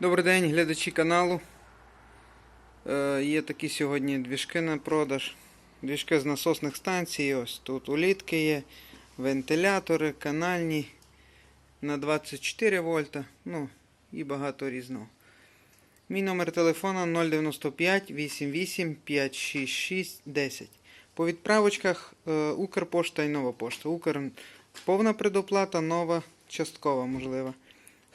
Добрий день, глядачі каналу. Е, є такі сьогодні двіжки на продаж. Двіжки з насосних станцій. Ось тут улітки є, вентилятори, канальні на 24 вольта. Ну і багато різного. Мій номер телефона 095 88 566 10. По відправочках е, Укрпошта і Нова пошта. Укр повна предоплата, нова часткова можлива.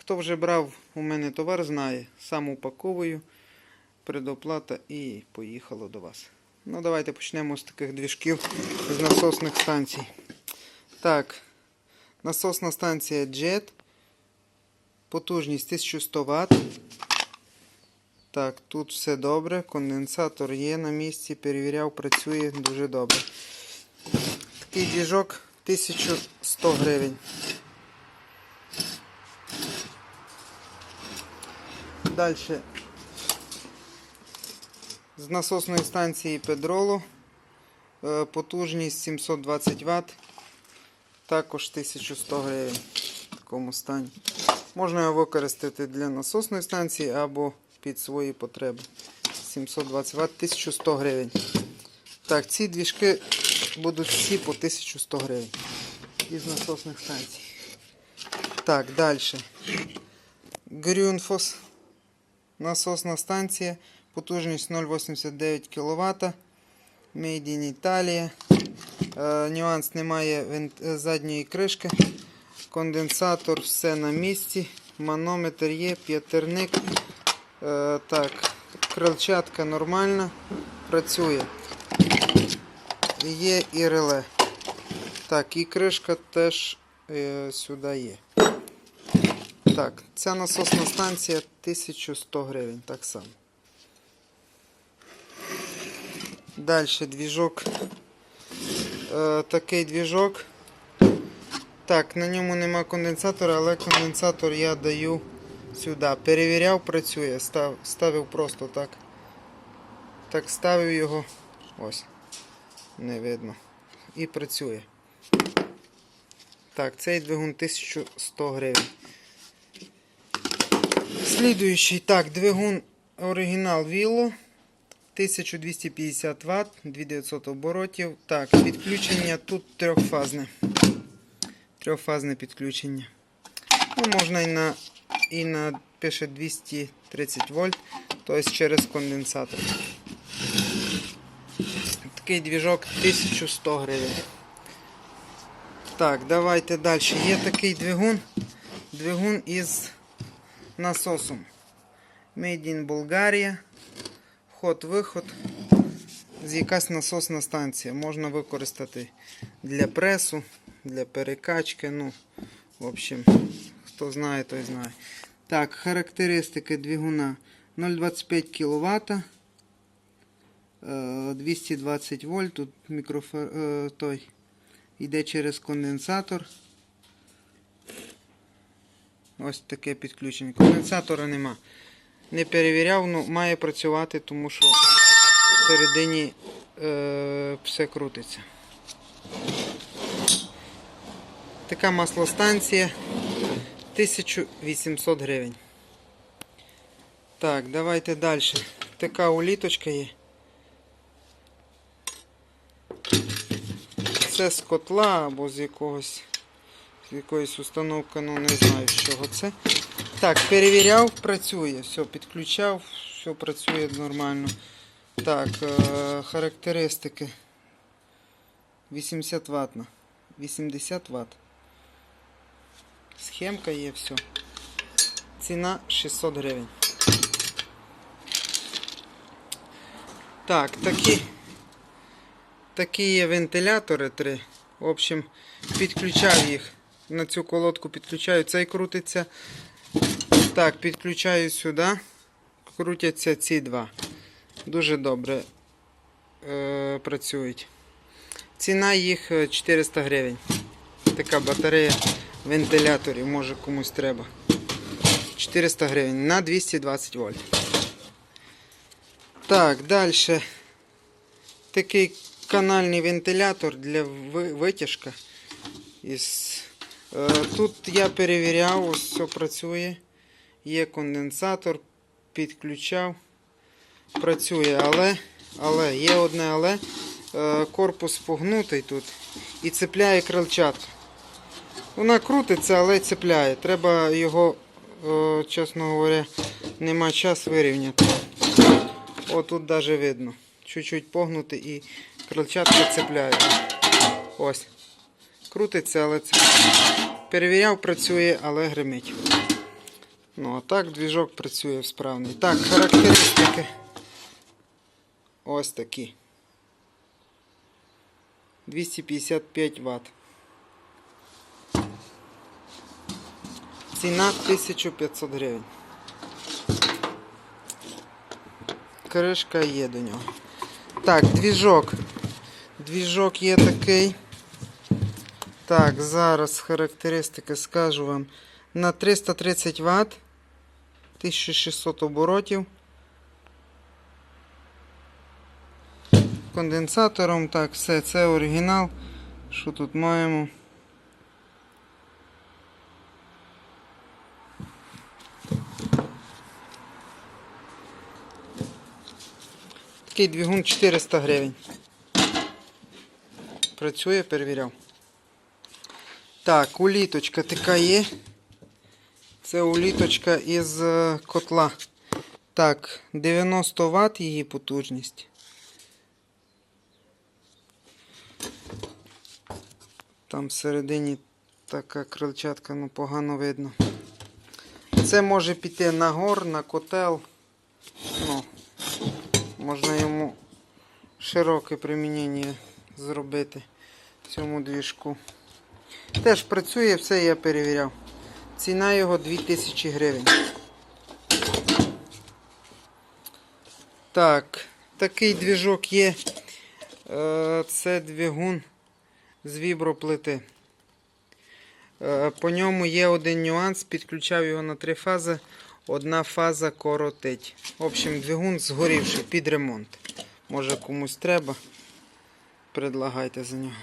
Хто вже брав у мене товар, знає. Сам упаковую, предоплата і поїхало до вас. Ну, давайте почнемо з таких двіжків з насосних станцій. Так, насосна станція JET. Потужність 1100 Вт. Так, тут все добре. Конденсатор є на місці, перевіряв, працює дуже добре. Такий двіжок 1100 гривень. Далі. З насосної станції Педроло. Е, Потужність 720 Вт. Також 1100 гривень в такому стані. Можна його використати для насосної станції або під свої потреби. 720 Вт, 1100 гривень. Так, ці двіжки будуть всі по 1100 гривень. Із насосних станцій. Так, далі. Грюнфос. Насосна станція. Потужність 0,89 кВт. Made in Italia. Е, нюанс немає е, задньої кришки. Конденсатор все на місці. Манометр є, п'ятерник. Е, так, крилчатка нормальна. Працює. Є і реле. Так, і кришка теж сюди є. Так, ця насосна станція 1100 гривень, так само. Далі двіжок. Е, такий двіжок. Так, на ньому нема конденсатора, але конденсатор я даю сюди. Перевіряв, працює. Став, ставив просто так. Так ставив його. Ось. Не видно. І працює. Так, цей двигун 1100 гривень. Слідуючий, так, двигун оригінал Віло. 1250 Вт, 2900 оборотів. Так, підключення тут трьохфазне. Трьохфазне підключення. Ну, можна і на, і на пише 230 вольт, тобто через конденсатор. Такий двіжок 1100 гривень. Так, давайте далі. Є такий двигун. Двигун із насосом. Made in Bulgaria. Вход-виход. З якась насосна станція. Можна використати для пресу, для перекачки. Ну, в общем, хто знає, той знає. Так, характеристики двигуна 0,25 кВт. 220 вольт. Тут мікрофер... той йде через конденсатор. Ось таке підключення. Конденсатора нема. Не перевіряв, але має працювати, тому що всередині е, все крутиться. Така маслостанція 1800 гривень. Так, давайте далі. Така уліточка є. Це з котла або з якогось якоїсь установки, ну не знаю з чого це. Так, перевіряв, працює. Все, підключав, все працює нормально. Так, е, характеристики. 80 Вт. 80 Вт. Схемка є, все. Ціна 600 гривень. Так, такі, такі є вентилятори три. В общем, підключав їх. На цю колодку підключаю. Цей крутиться. Так, підключаю сюди. Крутяться ці два. Дуже добре е, працюють. Ціна їх е, 400 гривень. Така батарея вентиляторів, може комусь треба. 400 гривень на 220 вольт. Так, далі. Такий канальний вентилятор для ви- витяжка. Із, е, тут я перевіряв, ось все працює. Є конденсатор, підключав. Працює, але, але, є одне але. Е, Корпус погнутий тут і цепляє крильчатка. Вона крутиться, але цепляє. Треба його, е, чесно говоря, нема час вирівняти. Отут навіть видно. Чуть-чуть погнути і крильчатка цепляє. Ось. Крутиться, але цепляє. Перевіряв, працює, але гримить. Ну, а так двіжок працює вправний. Так, характеристики. Ось такі. 255 Вт. Ціна 1500 гривень. Кришка є до нього. Так, двіжок. Двіжок є такий. Так, зараз характеристики скажу вам. На 330 Вт. 1600 оборотів. Конденсатором, так, все, це оригінал. Що тут маємо? Такий двигун 400 гривень. Працює, перевіряв. Так, уліточка така є. Це уліточка із е, котла. Так, 90 Вт її потужність. Там всередині така крильчатка, ну погано видно. Це може піти на гор, на котел. Ну, можна йому широке примінення зробити цьому двіжку. Теж працює, все я перевіряв. Ціна його 2000 гривень. Так, такий двіжок є. Е, Це двигун з віброплити. Е, По ньому є один нюанс. Підключав його на три фази. Одна фаза коротить. В общем, двигун згорівший під ремонт. Може комусь треба. Предлагайте за нього.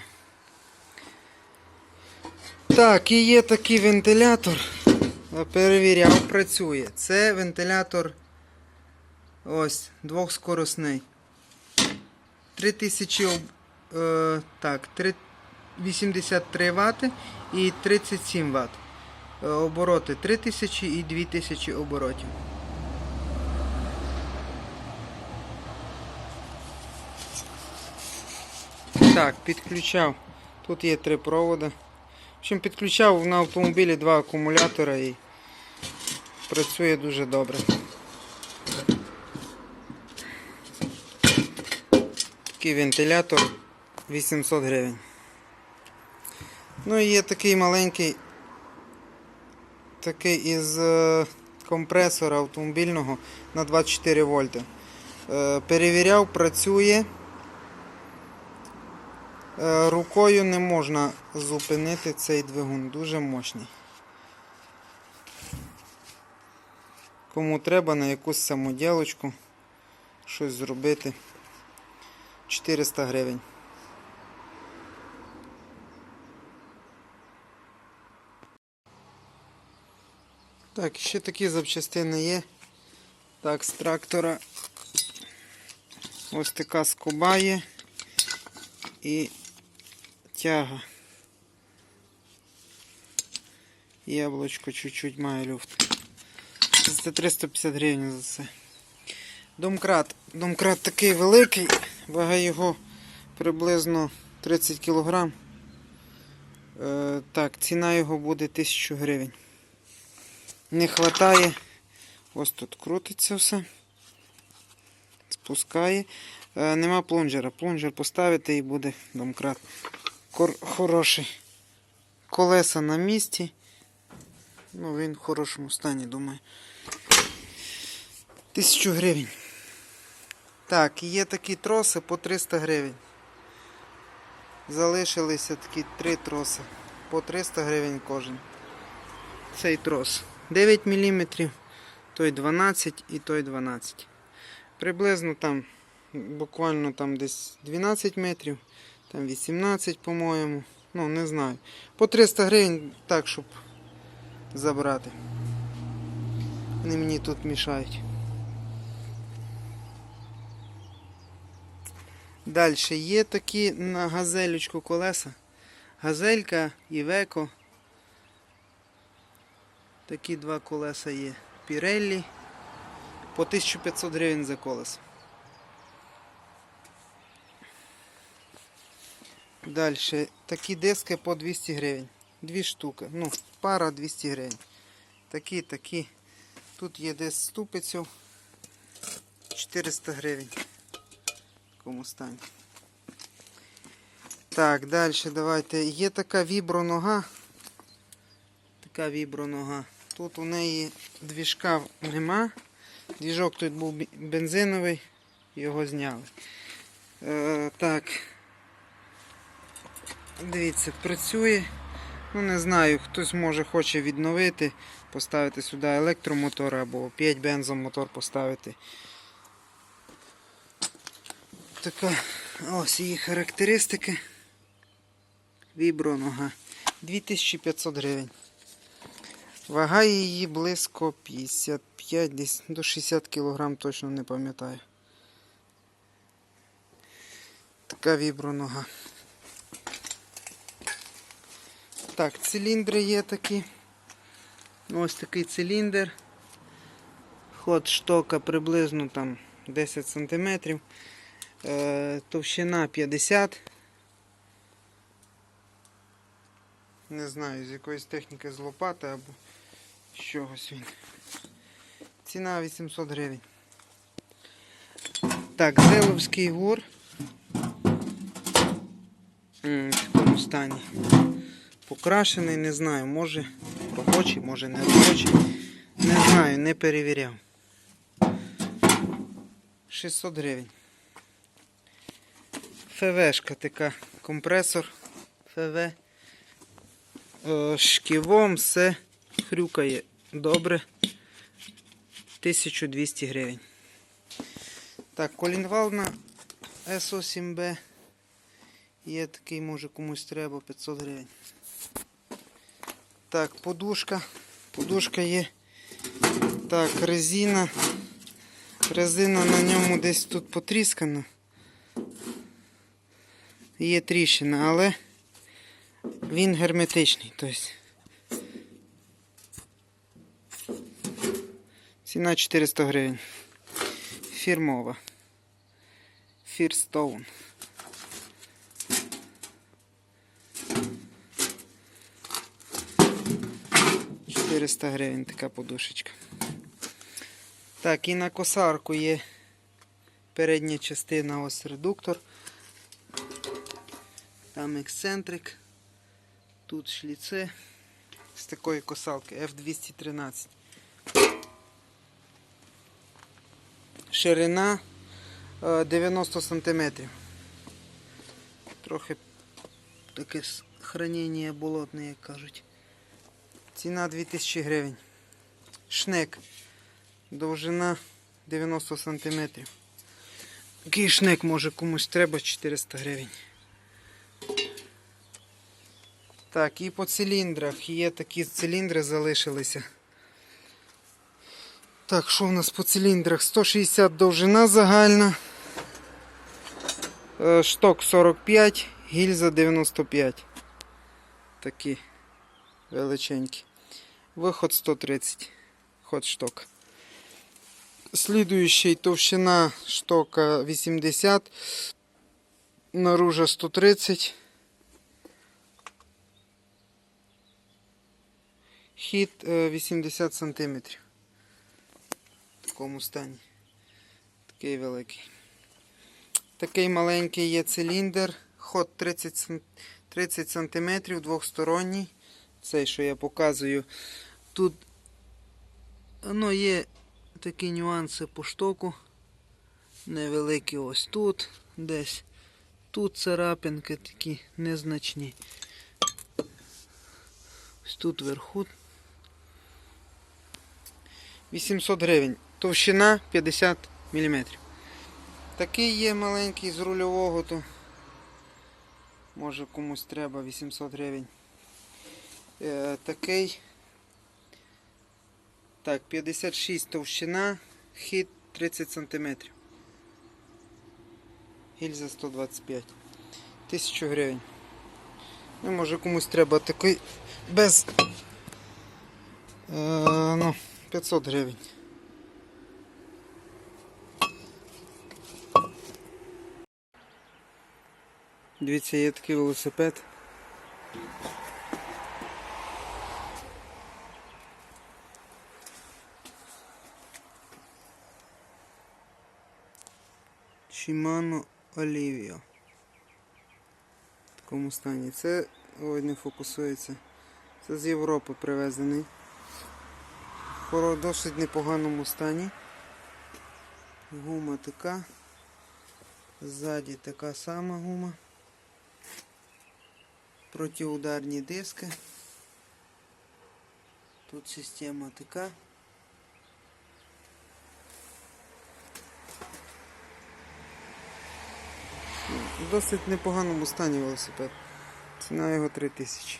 Так, і є такий вентилятор. Е, Перевіряв, працює. Це вентилятор ось двохскоросний. 3000 е, так, 3... 83 Вт і 37 Вт. Е, Обороти 3000 і 2000 оборотів. Так, підключав. Тут є три проводи. В общем, підключав на автомобілі два акумулятора і працює дуже добре. Такий вентилятор 800 гривень. Ну і є такий маленький, такий із е, компресора автомобільного на 24 вольти. Е, перевіряв, працює. Е, Рукою не можна зупинити цей двигун, дуже мощний. Кому треба на якусь самоділочку щось зробити 400 гривень. Так, ще такі запчастини є. Так, з трактора ось така скоба є і тяга. Яблочко чуть-чуть має люфт. Це 350 гривень за це. Домкрат. Домкрат такий великий, вага його приблизно 30 кг. Е, так, ціна його буде 1000 гривень. Не вистачає. Ось тут крутиться все. Спускає. Е, нема плунжера. Плунжер поставити і буде домкрат. Хороший. Колеса на місці. Ну, він в хорошому стані, думаю. Тисячу гривень. Так, є такі троси по 300 гривень. Залишилися такі три троси. По 300 гривень кожен. Цей трос. 9 мм, той 12 і той 12. Приблизно там, буквально там десь 12 метрів, там 18, по-моєму. Ну, не знаю. По 300 гривень так, щоб забрати. Вони мені тут мішають. Далі є такі на газелючку колеса. Газелька і веко. Такі два колеса є. Піреллі по 1500 гривень за колесо. Далі такі диски по 200 гривень. Дві штуки. Ну, пара 200 гривень. Такі, такі. Тут є десь ступицю 400 гривень. В такому стані. Так, далі давайте. Є така вібронога. Така вібронога. Тут у неї двіжка нема. Двіжок тут був бензиновий, його зняли. Е, так. Дивіться, працює. Ну, не знаю, хтось може хоче відновити, поставити сюди електромотор або 5 бензомотор поставити. Така ось її характеристики. Вібронога. 2500 гривень. Вага її близько 55, десь до 60 кг, точно не пам'ятаю. Така вібронога. Так, циліндри є такі. Ось такий циліндр. Ход штока приблизно там 10 см. Е, товщина 50. Не знаю, з якоїсь техніки з лопати або з чогось він. Ціна 800 гривень. Так, Зеловський гур. В такому стані. Покрашений, не знаю, може робочий, може не робочий. Не знаю, не перевіряв. 600 гривень. ФВшка така, компресор ФВ. Е, Шківом все хрюкає добре. 1200 гривень. Так, колінвал на СО7Б. Є такий, може комусь треба 500 гривень. Так, подушка. Подушка є. Так, резина. Резина на ньому десь тут потріскана. Є тріщина, але він герметичний. Тобто. Ціна 400 гривень. Фірмова. Фірстоун. – 400 гривень така подушечка. Так, і на косарку є передня частина, ось редуктор. Там ексцентрик. Тут шліце з такої косалки F213. Ширина е, 90 см. Трохи таке хранення болотне, як кажуть. Ціна 2000 гривень. Шнек. Довжина 90 см. Такий шнек може комусь треба 400 гривень. Так, і по циліндрах. Є такі циліндри залишилися. Так, що в нас по циліндрах? 160 довжина загальна. Е, Шток 45, гільза 95. Такі величенькі. Виход 130. Ход шток. Слідуючий товщина штока 80. Наружа 130. Хід е, 80 см. В такому стані. Такий великий. Такий маленький є циліндр. Ход 30 см, 30 см двохсторонній. Цей, що я показую. Тут ну, є такі нюанси по штоку. Невеликі ось тут, десь. Тут царапинки такі незначні. Ось тут вверху. 800 гривень. Товщина 50 мм. Такий є маленький з рульового, то може комусь треба 800 гривень. Е, такий Так, 56 товщина, хід 30 см. Гільза 125. 1000 гривень. Ну, може комусь треба такий без. Е, ну, 500 гривень. Дивіться, є такий велосипед. Shimano Olivio. В такому стані. Це ой, не фокусується. Це з Європи привезений. В досить непоганому стані. Гума така. Ззаді така сама гума. Протиударні диски. Тут система така. В досить непоганому стані велосипед. Ціна його 3000.